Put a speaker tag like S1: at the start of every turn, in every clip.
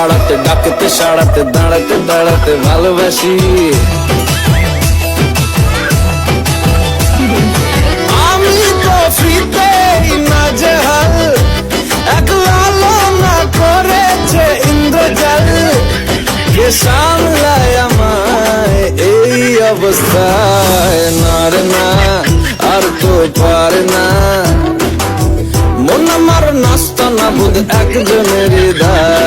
S1: বাড়াতে ডাকতে সাড়াতে দাঁড়াতে দাঁড়াতে ভালোবাসি আমায় এই অবস্থায় না না আর তো না মন আমার নাস্তা না বুধ একজনের হৃদয়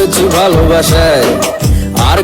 S1: করেছি ভালোবাসায়। আর